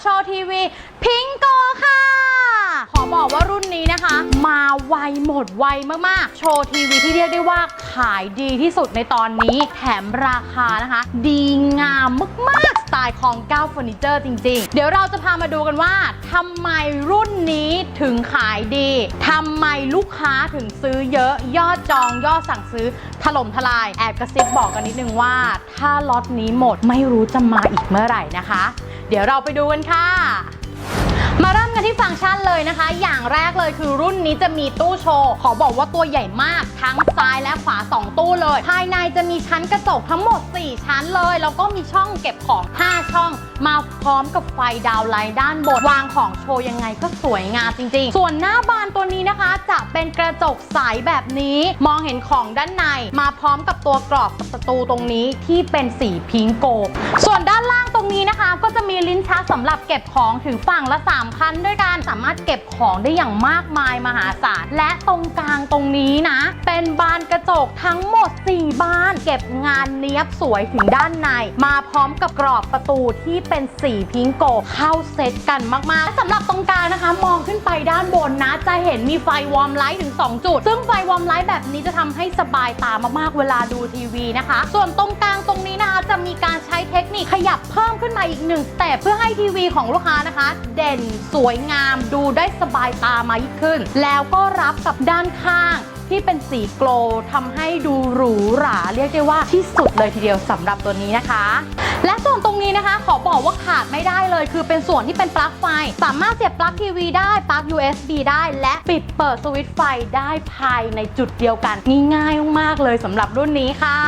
โชว์ทีวีพิงโก บอกว่ารุ่นนี้นะคะ มาไวหมดไวมากๆ โชว์ทีวีที่เรียกได้ว่าขายดีที่สุดในตอนนี้ แถมราคานะคะ ดีงามมากๆ สไตล์ของก้าเฟอร์นิเจอร์จริง ๆ เดี๋ยวเราจะพามาดูกันว่าทำไมรุ่นนี้ถึงขายดีทำไมลูกค้าถึงซื้อเยอะยอดจองยอดสั่งซื้อถล่มทลาย แอบกระซิบบอกกันนิดนึงว่า ถ้าล็อตนี้หมดไม่รู้จะมาอีกเมื่อไหร่นะคะ เดี๋ยวเราไปดูกันค่ะ มาเริ่มกันที่ฟังก์ชันเลยนะคะ อย่างแรกเลยคือรุ่นนี้จะมีตู้โชว์ ขอบอกว่าตัวใหญ่มาก ทั้งซ้ายและขวา 2 ตู้เลย ภายในจะมีชั้นกระจกทั้งหมด 4 ชั้นเลย แล้วก็มีช่องเก็บของ 5 ช่อง มาพร้อมกับไฟดาวไลท์ด้านบน วางของโชว์ยังไงก็สวยงามจริงๆ ส่วนหน้าบานต นะคะจะเป็นกระจกใสแบบนี้ มองเห็นของด้านใน มาพร้อมกับตัวกรอบประตูตรงนี้ที่เป็นสีพิงโก ส่วนด้านล่างตรงนี้นะคะ ก็จะมีลิ้นชักสำหรับเก็บของถึงฝั่งละ 3 คันด้วยกันสามารถเก็บของได้อย่างมากมายมหาศาลและตรงกลางตรงนี้นะ เป็นบานกระจกทั้งหมด 4 บาน เก็บงานเนี้ยบสวยถึงด้านใน มาพร้อมกับกรอบประตูที่เป็นสีพิงโกเข้าเซตกันมากๆสำหรับตรงกลางนะคะ มองขึ้นไปด้านบนนะจะเห็นมีไฟวอร์มไลท์ถึง 2 จุด ซึ่งไฟวอร์มไลท์แบบนี้จะทำให้สบายตามากๆเวลาดูทีวีนะคะ ส่วนตรงกลางตรงนี้นะคะจะมีการใช้เทคนิคขยับเพิ่มขึ้นมาอีกหนึ่งสเต็ปเพื่อให้ทีวีของลูกค้านะคะ เด่นสวยงามดูได้สบายตามากยิ่งขึ้น แล้วก็รับกับด้านข้าง ที่เป็นสีโกลว์ทำให้ดูหรูหราเรียกได้ว่าที่สุดเลยทีเดียวสำหรับตัวนี้นะคะ และส่วนตรงนี้นะคะ ขอบอกว่าขาดไม่ได้เลย คือเป็นส่วนที่เป็นปลั๊กไฟ สามารถเสียบปลั๊กทีวีได้ปลั๊ก USB ได้และปิดเปิดสวิตช์ไฟได้ภายในจุดเดียวกันง่ายมากๆเลยสำหรับรุ่นนี้ค่ะ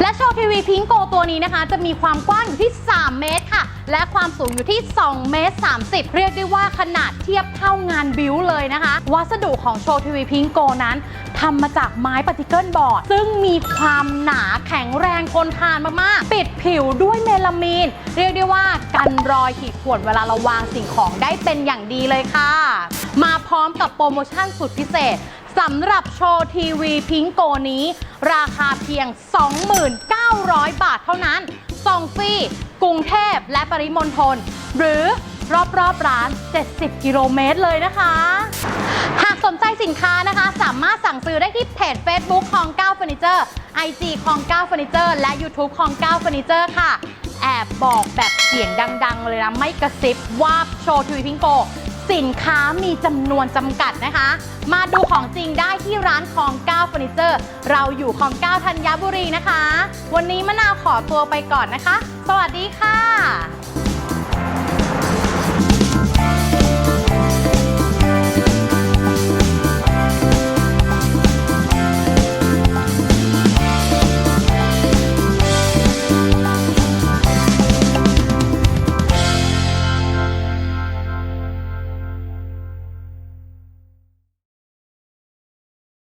และโชว์ทีวีพิงโกตัวนี้นะคะ จะมีความกว้างอยู่ที่ 3 เมตรค่ะ และความสูงอยู่ที่2เมตร30 เรียกได้ว่าขนาดเทียบเท่างานบิวเลยนะคะ วัสดุของโชว์ทีวีพิงโกนั้นทำมาจากไม้ปฏิเกิลบอร์ด ซึ่งมีความหนาแข็งแรงทนทานมากๆ ปิดผิวด้วยเมลามีน เรียกได้ว่ากันรอยขีดข่วนเวลาเราวางสิ่งของได้เป็นอย่างดีเลยค่ะ มาพร้อมกับโปรโมชั่นสุดพิเศษสำหรับโชว์ทีวีพิงโกนี้ ราคาเพียง 29,000 บาทเท่านั้นส่งฟรี กรุงเทพและปริมณฑลหรือรอบๆร้าน 70 กิโลเมตรเลยนะคะ หากสนใจสินค้านะคะ สามารถสั่งซื้อได้ที่เพจ Facebook คลอง9เฟอร์นิเจอร์ IG ของก้าวเฟอร์นิเจอร์และ YouTube ของก้าวเฟอร์นิเจอร์ค่ะ แอบบอกแบบเสียงดัง ๆ เลยนะ ไม่กระซิบว่าโชว์ทีวีพิงโก สินค้ามีจำนวนจำกัดนะคะ มาดูของจริงได้ที่ร้านของเก้าเฟอร์นิเจอร์ เราอยู่ของเก้าธัญบุรีนะคะ วันนี้มะนาวขอตัวไปก่อนนะคะ สวัสดีค่ะ